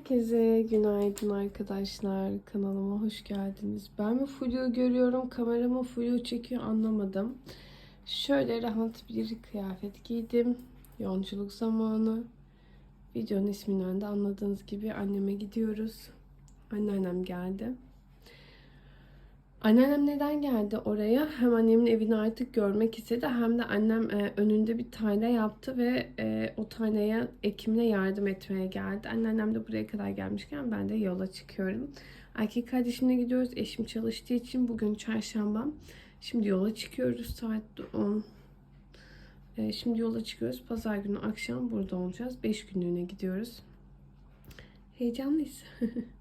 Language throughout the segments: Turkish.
Herkese günaydın arkadaşlar. Kanalıma hoş geldiniz. Ben mi flu görüyorum, kamera mı flu çekiyor anlamadım. Şöyle rahat bir kıyafet giydim. Yolculuk zamanı. Videonun isminden de anladığınız gibi anneme gidiyoruz. Anneannem geldi. Anneannem neden geldi oraya? Hem annemin evini artık görmek istedi hem de annem e, önünde bir tarla yaptı ve e, o tarlaya ekimine yardım etmeye geldi. Anneannem de buraya kadar gelmişken ben de yola çıkıyorum. Erkek kardeşimle gidiyoruz. Eşim çalıştığı için bugün çarşamba. Şimdi yola çıkıyoruz saat 10. E, şimdi yola çıkıyoruz. Pazar günü akşam burada olacağız. 5 günlüğüne gidiyoruz. Heyecanlıyız.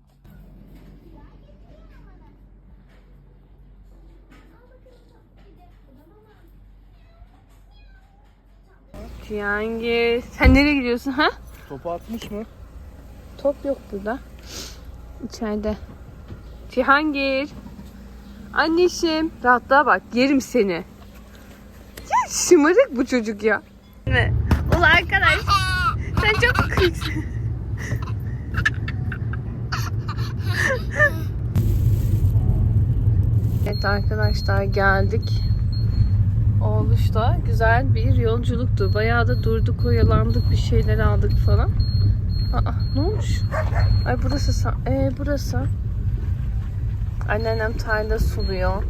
Cihangir. Sen nereye gidiyorsun ha? Topu atmış mı? Top yok burada. İçeride. Cihangir. Anneciğim. Rahatlığa bak. Yerim seni. Ya şımarık bu çocuk ya. Ne? Ula arkadaş. Sen çok kıysın. evet arkadaşlar geldik. Oğluş'ta güzel bir yolculuktu. Bayağı da durduk, oyalandık, bir şeyler aldık falan. Aa, ne olmuş? Ay burası, ee, burası. Anneannem tarla suluyor.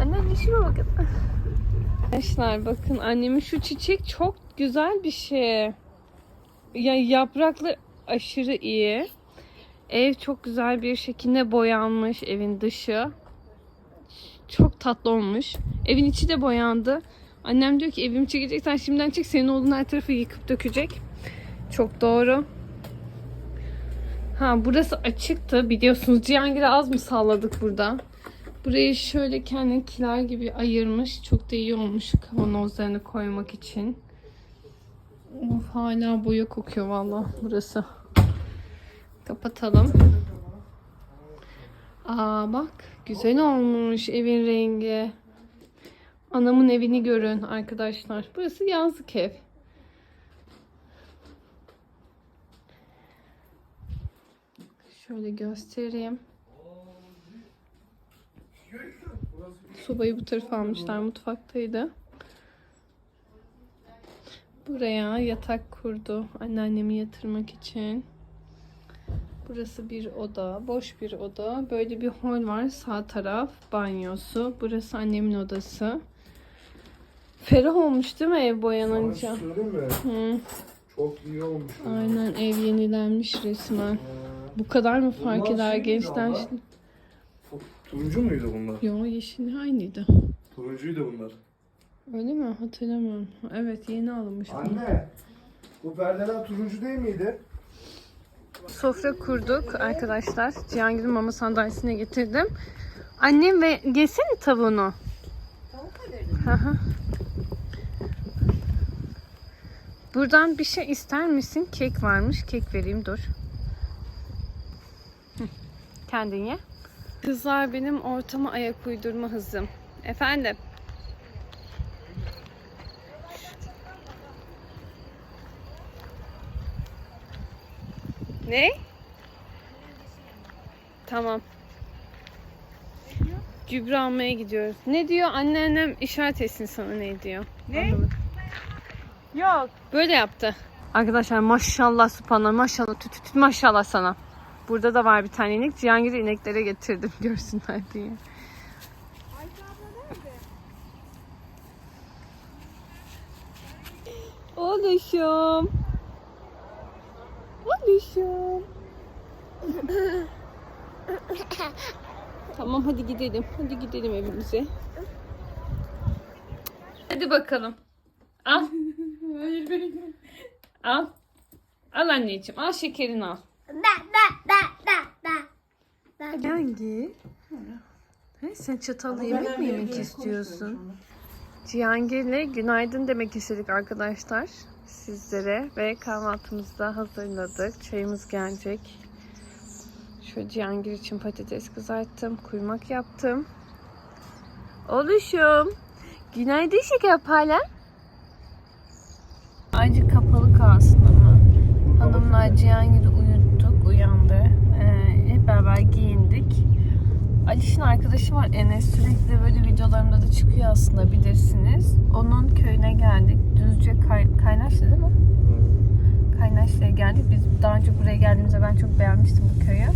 Annem işime bakın. Arkadaşlar bakın annemin şu çiçek çok güzel bir şey. Ya yapraklı aşırı iyi. Ev çok güzel bir şekilde boyanmış evin dışı. Çok tatlı olmuş. Evin içi de boyandı. Annem diyor ki evimi çekeceksen şimdiden çek senin oğlun her tarafı yıkıp dökecek. Çok doğru. Ha burası açıktı biliyorsunuz. Cihangir'e az mı salladık burada? Burayı şöyle kendi kiler gibi ayırmış. Çok da iyi olmuş kavanozlarını koymak için. Of hala boya kokuyor valla burası. Kapatalım. Aa bak güzel olmuş evin rengi. Anamın evini görün arkadaşlar. Burası yazlık ev. Şöyle göstereyim. Sobayı bu tarafa almışlar. Mutfaktaydı. Buraya yatak kurdu. Anneannemi yatırmak için. Burası bir oda. Boş bir oda. Böyle bir hol var. Sağ taraf banyosu. Burası annemin odası. Ferah olmuş değil mi ev boyanınca? Hı, Çok iyi olmuş. aynen ev yenilenmiş resmen. Ee, Bu kadar mı fark Bunlar eder gençler? fu- Turuncu muydu bunlar? Yo yeşil aynıydı. Turuncuydu bunlar. Öyle mi? Hatırlamıyorum. Evet yeni alınmış. bunlar. Anne, bu perdeler turuncu değil miydi? Sofra kurduk arkadaşlar. Cihangir'in mama sandalyesine getirdim. Annem ve yesene tavuğunu. Hı. Buradan bir şey ister misin? Kek varmış. Kek vereyim dur. Kendin ye. Kızlar benim ortama ayak uydurma hızım. Efendim? Ne? Tamam. Gübre almaya gidiyoruz. Ne diyor? Anneannem işaret etsin sana ne diyor. Ne? Yok. Böyle yaptı. Arkadaşlar maşallah subhanallah maşallah tüt tüt tüt, maşallah sana. Burada da var bir tane inek. Cihangir'i ineklere getirdim görsünler diye. Oluşum. Oluşum. tamam hadi gidelim. Hadi gidelim evimize. Hadi bakalım. Al. Hayır benim. Al. Al anneciğim. Al şekerini al. Hangi? He, sen çatallı yemek mi yemek istiyorsun? Cihangir'le günaydın demek istedik arkadaşlar sizlere ve kahvaltımızı da hazırladık. Çayımız gelecek. Şu Cihangir için patates kızarttım, kuymak yaptım. Oluşum. Günaydın şeker parla. Sadece kapalı kalsın ama. Hanımlar Cihangir'i uyuttuk, uyandı. Ee, hep beraber giyindik. Aliş'in arkadaşı var Enes. Sürekli böyle videolarımda da çıkıyor aslında bilirsiniz. Onun köyüne geldik. Düzce Kay- Kaynaşlı değil mi? Kaynaşlı'ya geldik. Biz daha önce buraya geldiğimizde ben çok beğenmiştim bu köyü.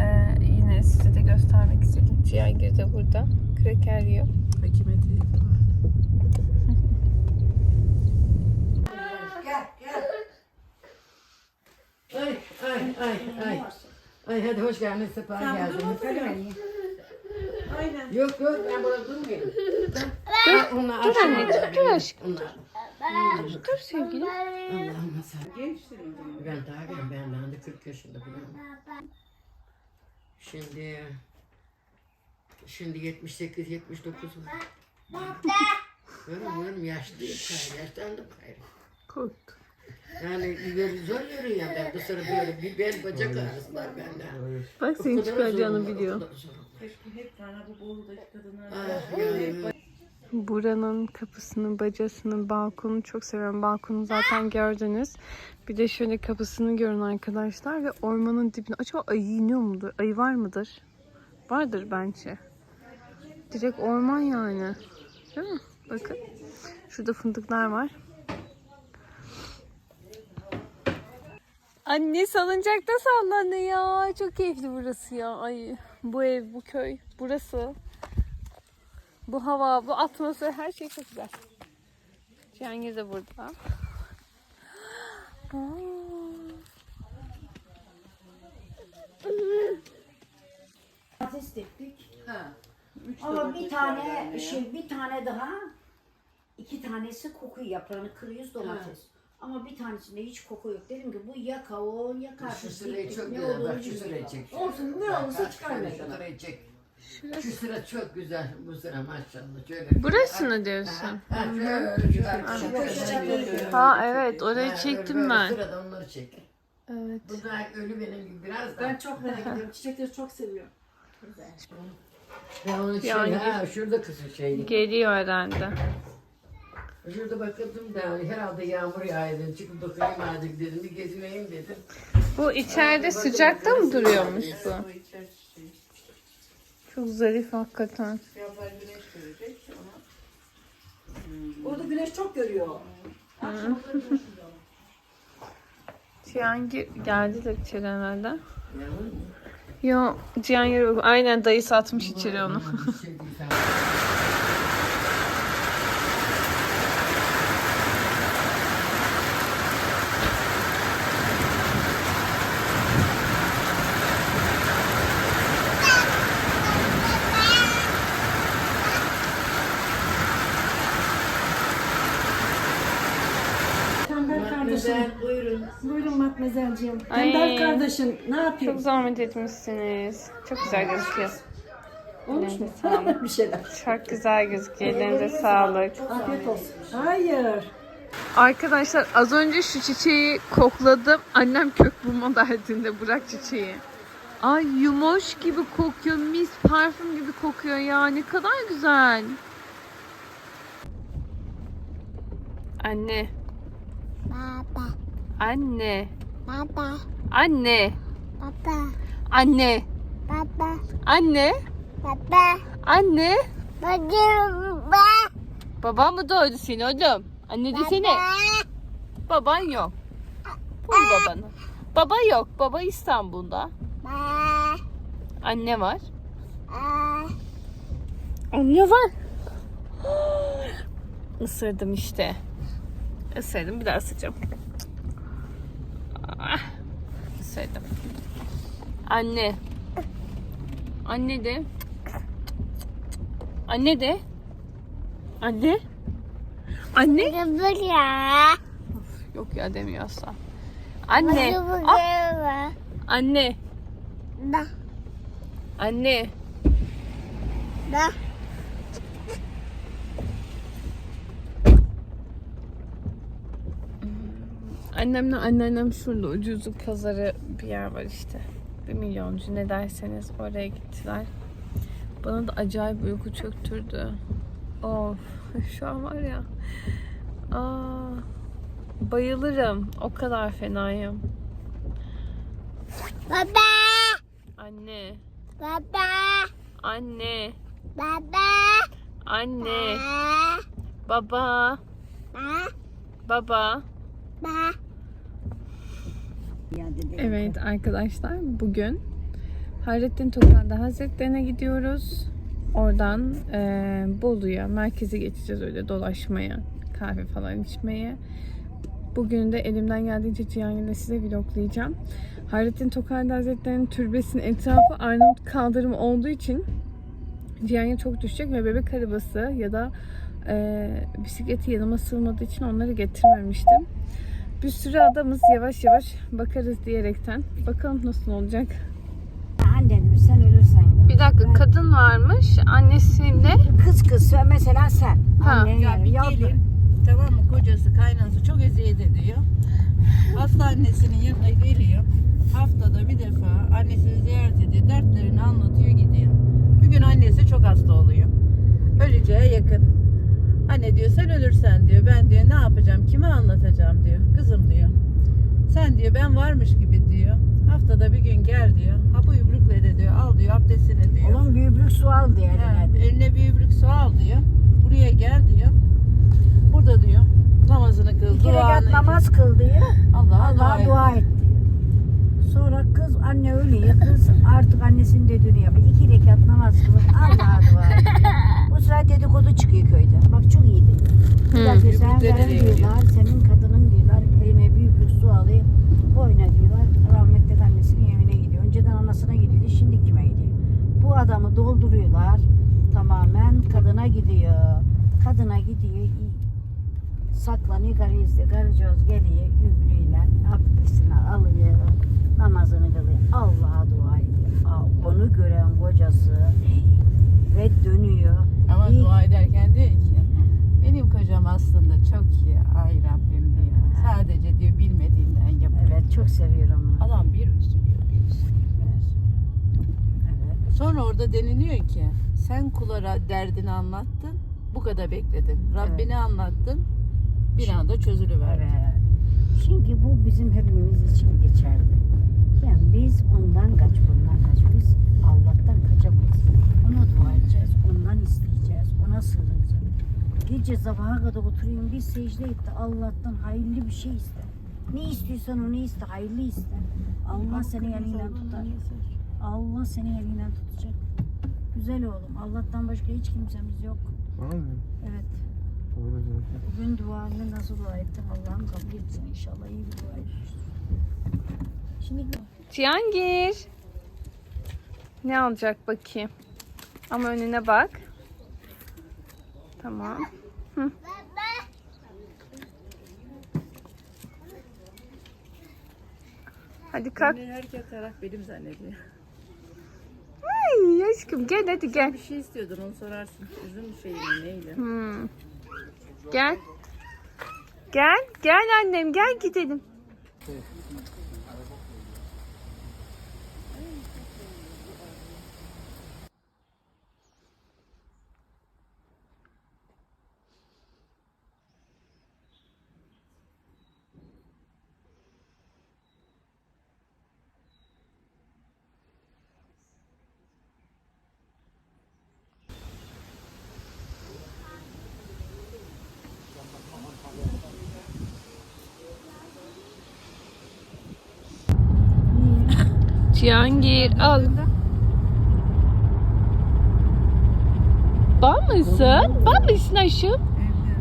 Ee, yine size de göstermek istedim. Cihangir de burada. Kraker yiyor. Ay ay ay ay. Ay hadi hoş geldin sefa geldiniz. Aynen. Yok yok ben burada durmuyorum. Dur. Onlar dur anneciğim, dur aşkım. Onlar. Dur sevgilim. Allah'ım sen. Ben daha genç ben daha da 40 yaşında biliyorum. Şimdi şimdi 78 79 var. Görüyorum görüyorum yaşlıyım. Yaşlandım gayrı. Korktu. Yani yürü, zor yürüyorum ben. Bu sıra böyle bir bel bacak ağrısı var bende. Bak senin o biliyor. Hep tane bu Bolu'daki kadınlar. Ah, yani. Buranın kapısını, bacasını, balkonunu çok seviyorum. Balkonu zaten gördünüz. Bir de şöyle kapısını görün arkadaşlar ve ormanın dibine. Acaba ayı iniyor mudur? Ayı var mıdır? Vardır bence. Direkt orman yani. Değil mi? Bakın. Şurada fındıklar var. Anne salıncakta sallanıyor. Çok keyifli burası ya. Ay bu ev, bu köy, burası. Bu hava, bu atmosfer her şey çok güzel. Cihangir de burada. Patates diktik. Ha. Ama bir tane şey bir tane daha iki tanesi koku yaprağını kırıyoruz domates. Ama bir tanesinde hiç koku yok. Dedim ki bu ya kavun ya Şu karpuz. sırayı çok ne güzel. olduğunu Bak şu bilmiyorum. sırayı çek. Olsun ne olursa. Şu sırayı çek. Şu sıra çok güzel. Bu sıra maşallah. Şöyle. Burasını diyorsun. Ha, şöyle şu evet orayı Ha, çektim böyle ben. Sırada onları çek. Evet. Bu da ölü benim gibi biraz da. Ben çok merak ediyorum. Çiçekleri çok seviyorum. Ben onu şey, Yani- ha şurada kızı şey. Geliyor herhalde. Şurada bakıldım da herhalde yağmur yağdı. Çıkıp bakayım azıcık dedim. Bir gezineyim dedim. Bu içeride sıcakta mı duruyormuş bu? Çok zarif hakikaten. Orada güneş çok görüyor. Cihangir geldi de içeri herhalde. Yo Cihangir bak- aynen dayı satmış içeri onu. Şey değil, sen- Tembel kardeşim. Güzel buyurun. Matmazelciğim. Ay. Kardeşim. Ne Çok yapayım? zahmet etmişsiniz. Çok güzel gözüküyor. Olmuş mu? Bir şeyler. Çok güzel gözüküyor. Elinize sağlık. Afiyet olsun. Hayır. Arkadaşlar az önce şu çiçeği kokladım. Annem kök bulma derdinde bırak çiçeği. Ay yumoş gibi kokuyor. Mis parfüm gibi kokuyor ya. Ne kadar güzel. Anne. Baba, Anne. Baba, Anne. baba, Anne. baba, Anne. baba, Anne. baba, Babam mı doydu seni oğlum? Anne desene. Baban yok. Bul babanı. Baba yok. Baba İstanbul'da. baba, Anne var. baba. Anne var. Isırdım işte. Isırdım bir daha ısıracağım. Ah, Isırdım. Anne. Anne de. Anne de. Anne. Anne. Baba ya. Yok ya demiyor asla. Anne. Baba, Ah, anne. baba, Anne. baba. Annemle anneannem şurada ucuzluk pazarı bir yer var işte. Bir milyoncu ne derseniz oraya gittiler. Bana da acayip uyku çöktürdü. Of şu an var ya. Aa, Bayılırım. O kadar fenayım. Baba. Anne. Baba. Anne. Baba. Anne. Ba. Baba. Ba. Baba. Evet arkadaşlar bugün Hayrettin Tokan'da Hazretlerine gidiyoruz. Oradan eee Bolu'ya, merkeze geçeceğiz öyle dolaşmaya, kahve falan içmeye. Bugün de elimden geldiğince Cihangir'de size vloglayacağım. Hayrettin Tokan'da Hazretleri'nin türbesinin etrafı Arnavut kaldırımı olduğu için Cihangir çok düşecek ve bebek arabası ya da eee, bisikleti yanıma sığmadığı için onları getirmemiştim. Bir sürü adamız yavaş yavaş bakarız diyerekten. Bakalım nasıl olacak. Annem sen ölürsen. Bir dakika kadın varmış annesiyle. Kız kız mesela sen. Ha. Annen Ya bir Yavrum. gelin tamam mı kocası kaynanası çok eziyet ediyor. Hasta annesinin yanına geliyor. Haftada bir defa annesini ziyaret ediyor. Dertlerini anlatıyor gidiyor. Bir gün annesi çok hasta oluyor. Öleceğe yakın. Anne diyor sen ölürsen diyor ben diyor ne yapacağım kime anlatacağım diyor. Kızım diyor. Sen diyor ben varmış gibi diyor. Haftada bir gün gel diyor. Ha bu yumrukla de diyor al diyor abdestini diyor. Oğlum büyüklük su al diye Ha, eline. bir yumruk su al diyor. Buraya gel diyor. Burada diyor. Namazını kıl. İki rekat duanı- namaz kıl diyor. Allah'a Allah'a dua, dua et diyor. Sonra kız anne ölüyor. Kız artık annesinin dediğini yapıyor. İki rekat namaz kılıp Allah'a dua et. Bu sıra dedikodu çıkıyor köyde. Bak çok iyiydi. Bir dakika sen geliyor. diyorlar. Senin kadının diyorlar. Eline büyük bir su alıyor. Oyna diyorlar. Rahmetli annesinin evine gidiyor. Önceden anasına gidiyordu. Şimdi kime gidiyor? Bu adamı dolduruyorlar. Tamamen kadına gidiyor. Kadına gidiyor. Saklanıyor izliyor. Karıcağız geliyor. Übrüyle abdestini alıyor. Namazını kılıyor. Allah'a dua ediyor. Aa, Onu gören kocası ve dönüyor. Ama İyi. dua ederken diyor ki benim kocam aslında çok iyi. Ay Rabbim diyor. Sadece diyor bilmediğinden yapıyor. Evet çok seviyorum onu. Adam bir üzülüyor bir üzülüyor. Evet. Sonra orada deniliyor ki sen kulara derdini anlattın. Bu kadar bekledin. Rabbini anlattın. Bir anda çözülüverdi. Evet. Çünkü bu bizim hepimiz için geçerli. Yani biz ondan kaç, bundan kaç. Biz Allah'tan kaçamayız. Ona dua edeceğiz, ondan isteyeceğiz, ona sığınacağız. Gece sabaha kadar oturayım bir secde et de Allah'tan hayırlı bir şey iste. Ne istiyorsan onu iste, hayırlı iste. Allah seni elinden tutar. Allah seni elinden tutacak. Güzel oğlum. Allah'tan başka hiç kimsemiz yok. Evet. Bugün duanı nasıl dua ettim? Allah'ım kabul etsin inşallah. iyi bir dua. Şimdi Cihangir. Ne alacak bakayım. Ama önüne bak. Tamam. Hı. Hadi kalk. Beni herkes taraf benim zannediyor. Ay aşkım gel hadi gel. Bir şey istiyordun onu sorarsın. Üzüm şeyi mi neyle? Hmm. Gel. Gel. Gel annem gel gidelim. Cihangir al. Bal mısın? Bal mısın aşkım?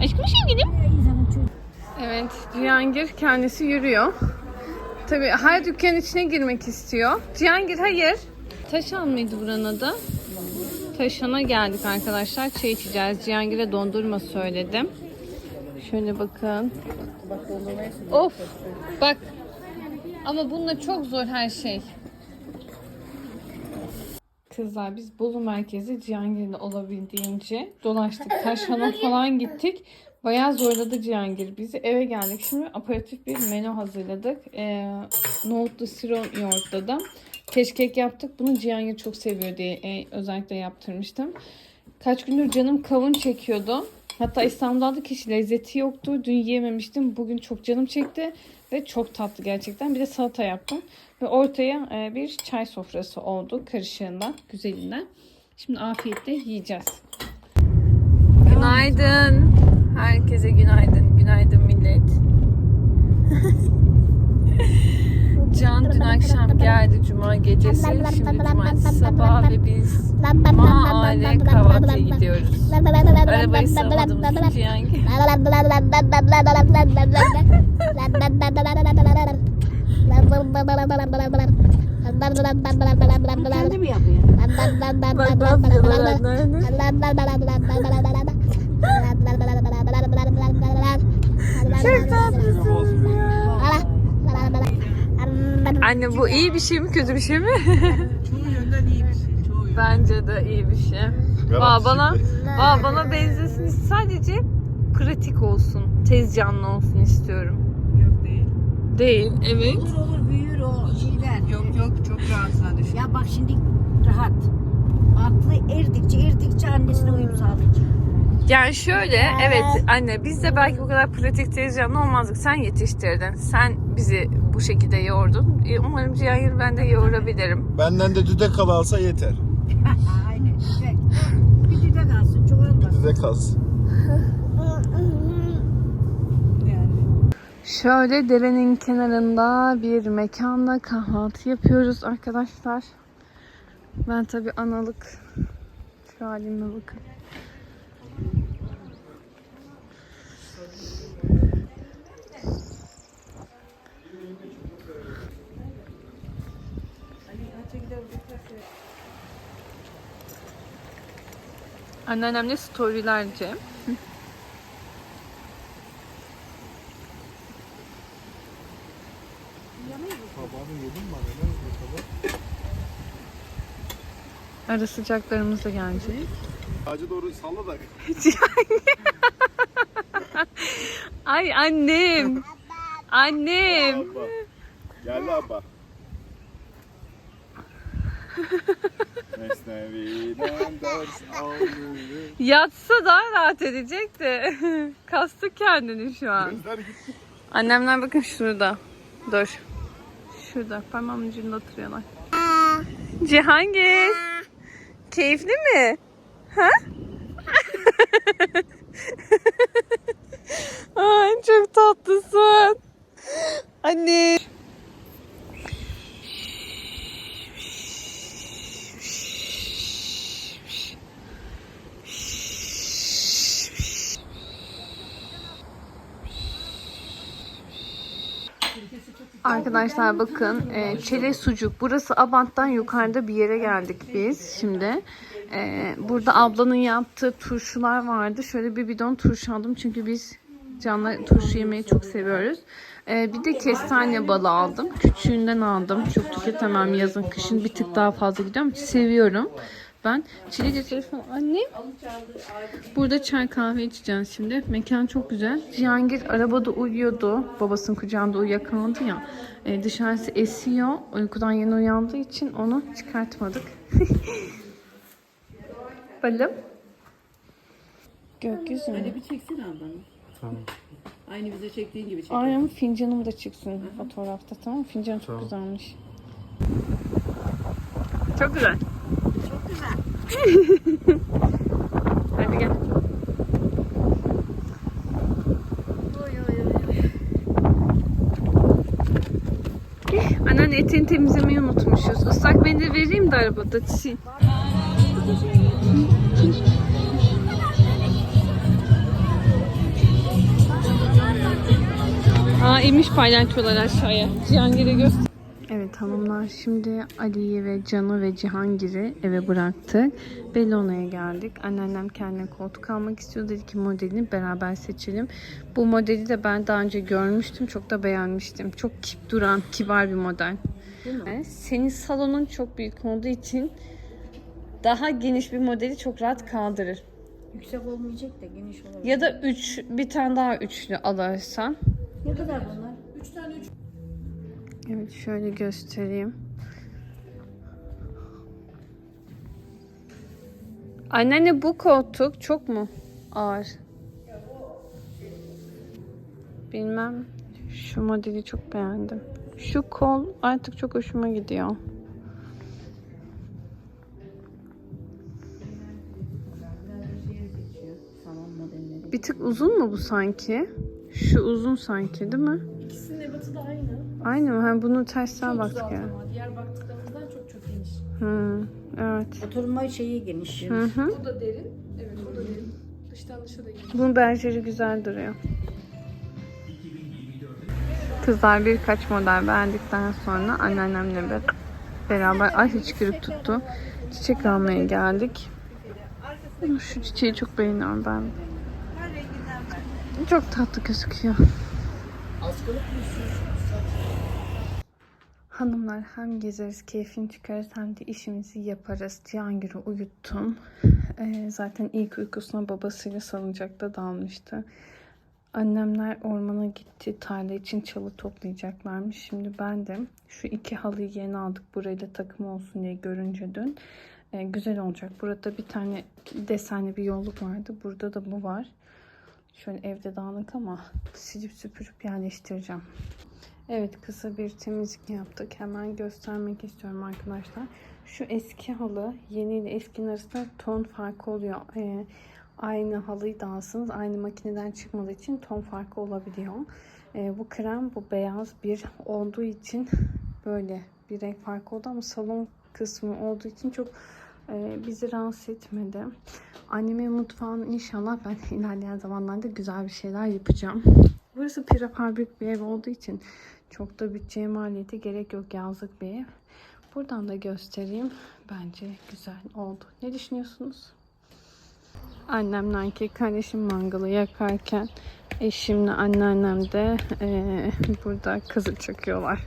Aşkım gidip. Evet, Cihangir kendisi yürüyor. Tabii her dükkan içine girmek istiyor. Cihangir hayır. Taşan mıydı buranın adı? Taşan'a geldik arkadaşlar. Çay içeceğiz. Cihangir'e dondurma söyledim. Şöyle bakın. Of. Bak. Ama bununla çok zor her şey. Kızlar biz Bolu merkezi Cihangir'de olabildiğince dolaştık. Taşhan'a falan gittik. Bayağı zorladı Cihangir bizi. Eve geldik. Şimdi aperatif bir menü hazırladık. Ee, nohutlu siron yoğurtladım. Keşkek yaptık. Bunu Cihangir çok seviyor diye e, özellikle yaptırmıştım. Kaç gündür canım kavun çekiyordu. Hatta İstanbul'da aldık hiç lezzeti yoktu. Dün yiyememiştim. Bugün çok canım çekti. Ve çok tatlı gerçekten. Bir de salata yaptım. Ve ortaya e, bir çay sofrası oldu. Karışığından, güzelinden. Şimdi afiyetle yiyeceğiz. Günaydın. Herkese günaydın. Günaydın millet. Can dün akşam geldi cuma gecesi. Şimdi cumartesi sabah ve biz mahalle kahvaltıya gidiyoruz. Arabayı sığmadığımız için Cihangir. Kendi mi yapıyor? Bak bak diyorlar anneanne. Çok tatlısınız ya. Anne bu iyi bir şey mi kötü bir şey mi? Çoğu yönden iyi bir şey. Çoğu yönden. Bence de iyi bir şey. Aa, bana, aa, bana benzesin sadece pratik olsun, tez canlı olsun istiyorum. Yok değil. Değil, evet. Olur olur büyür o şeyler. Yok yok çok rahatsına düşün. Ya bak şimdi rahat. Aklı erdikçe erdikçe annesine uyum sağlayacak. Yani şöyle, evet anne biz de belki bu kadar pratik tez canlı olmazdık. Sen yetiştirdin, sen bizi bu şekilde yoğurdun. E, Umarım Cihangir ben de yoğurabilirim. Benden de düdek kal alsa yeter. Aynen. Güzel. Bir düde kalsın çok olmasın. Düdek kalsın. Yani. Şöyle derenin kenarında bir mekanda kahvaltı yapıyoruz arkadaşlar. Ben tabi analık şu halime bakın. Anneannemle storylerce. Ara sıcaklarımız da gelecek. Ağaca doğru salla da. Ay annem. Annem. Abba. Geldi abba. Yatsa daha rahat edecek de. Kastı kendini şu an. Annemler bakın şurada. Dur. Şurada parmağımın ucunda oturuyorlar. Cihangir. Keyifli mi? Ha? Ay çok tatlısın. Anne. Arkadaşlar bakın e, çele sucuk. Burası Abant'tan yukarıda bir yere geldik biz şimdi. E, burada ablanın yaptığı turşular vardı. Şöyle bir bidon turşu aldım çünkü biz Can'la turşu yemeyi çok seviyoruz. E, bir de kestane balı aldım. Küçüğünden aldım. Çok tüketemem yazın kışın bir tık daha fazla gidiyorum. Seviyorum. Ben çilekli telefon annem. Burada çay kahve içeceğiz şimdi. Mekan çok güzel. Cihangir arabada uyuyordu. Babasının kucağında uyuyakaldı ya. E, dışarısı esiyor. Uykudan yeni uyandığı için onu çıkartmadık. Balım. Gökyüzü mü? Hadi bir çeksene ablanı. Tamam. Aynı bize çektiğin gibi çek. Aynen fincanım da çıksın fotoğrafta tamam mı? Fincan çok güzelmiş. Çok güzel. Hadi gel. Anneanne eteğini temizlemeyi unutmuşuz. Islak mendil vereyim de arabada çiğ. Aa inmiş palyaçolar aşağıya. Cihangir'e göster. Evet hanımlar şimdi Ali'yi ve Can'ı ve Cihangir'i eve bıraktık. Bellona'ya geldik. Anneannem kendine koltuk almak istiyor. Dedi ki modelini beraber seçelim. Bu modeli de ben daha önce görmüştüm. Çok da beğenmiştim. Çok kip duran, kibar bir model. Evet, Senin salonun çok büyük olduğu için daha geniş bir modeli çok rahat kaldırır. Yüksek olmayacak da geniş olabilir. Ya da 3 bir tane daha üçlü alırsan. Ne kadar bunlar? Evet şöyle göstereyim. Anneanne bu koltuk çok mu ağır? bilmem. Şu modeli çok beğendim. Şu kol artık çok hoşuma gidiyor. Bir tık uzun mu bu sanki? Şu uzun sanki değil mi? İkisinin ebatı da aynı. Aynı mı? Ha, bunu tersten Çok baktık ya. diğer baktıklarımızdan çok çok geniş. Hı, evet. Oturma şeyi geniş. Hı hı. Bu da derin. Evet bu da derin. Dıştan dışa da geniş. Bunun berjeri güzel duruyor. Kızlar birkaç model beğendikten sonra anneannemle be- beraber ay hiç grip tuttu. Çiçek almaya geldik. Şu çiçeği çok beğeniyorum ben. Çok tatlı gözüküyor. Hanımlar hem gezeriz, keyfini çıkarız hem de işimizi yaparız. Cihangir'i uyuttum. Ee, zaten ilk uykusuna babasıyla salıncakta dalmıştı. Annemler ormana gitti. Tarla için çalı toplayacaklarmış. Şimdi ben de şu iki halıyı yeni aldık. Burayla takım olsun diye görünce dün. Ee, güzel olacak. Burada bir tane desenli bir yolluk vardı. Burada da bu var. Şöyle evde dağınık ama silip süpürüp yerleştireceğim. Evet kısa bir temizlik yaptık. Hemen göstermek istiyorum arkadaşlar. Şu eski halı yeni ile eskinin arasında ton farkı oluyor. Ee, aynı halıyı da alsanız aynı makineden çıkmadığı için ton farkı olabiliyor. Ee, bu krem bu beyaz bir olduğu için böyle bir renk farkı oldu ama salon kısmı olduğu için çok e, bizi rahatsız etmedi. Annemin mutfağını inşallah ben ilerleyen zamanlarda güzel bir şeyler yapacağım. Burası prefabrik bir ev olduğu için çok da bütçeye maliyeti gerek yok yazlık bir ev. Buradan da göstereyim. Bence güzel oldu. Ne düşünüyorsunuz? Annemle erkek kardeşim mangalı yakarken eşimle anneannem de eee, burada kızı çekiyorlar.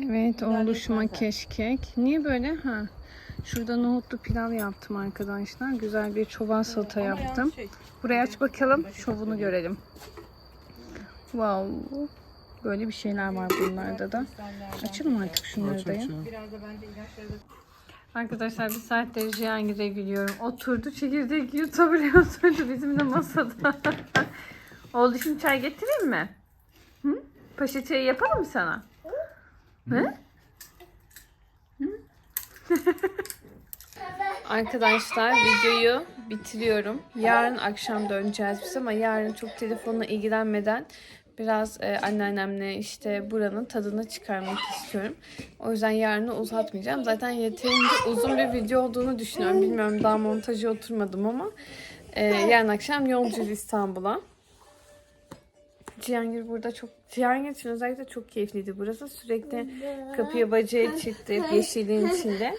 Evet oğluşuma keşkek. Niye böyle? Ha. Şurada nohutlu pilav yaptım arkadaşlar. Güzel bir çoban salata yaptım. Burayı aç bakalım. Şovunu görelim. Wow. Böyle bir şeyler var bunlarda da. Açalım artık şunları da ya. Arkadaşlar bir saattir Cihangir'e gülüyorum. Oturdu çekirdek yutabiliyor oturdu bizimle masada. Oldu şimdi çay getireyim mi? Hı? Paşa çayı yapalım mı sana? Hı? Hı? Arkadaşlar videoyu bitiriyorum. Yarın akşam döneceğiz biz ama yarın çok telefonla ilgilenmeden biraz e, anneannemle işte buranın tadını çıkarmak istiyorum. O yüzden yarını uzatmayacağım. Zaten yeterince uzun bir video olduğunu düşünüyorum. Bilmiyorum daha montajı oturmadım ama e, yarın akşam yolcuyuz İstanbul'a. Cihangir burada çok Cihangir için özellikle çok keyifliydi burası. Sürekli kapıya bacaya çıktık yeşilliğin içinde.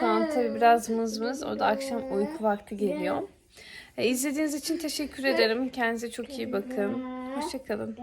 Şu an tabii biraz mız mız. O da akşam uyku vakti geliyor. E, izlediğiniz için teşekkür ederim. Kendinize çok iyi bakın. Hoşçakalın.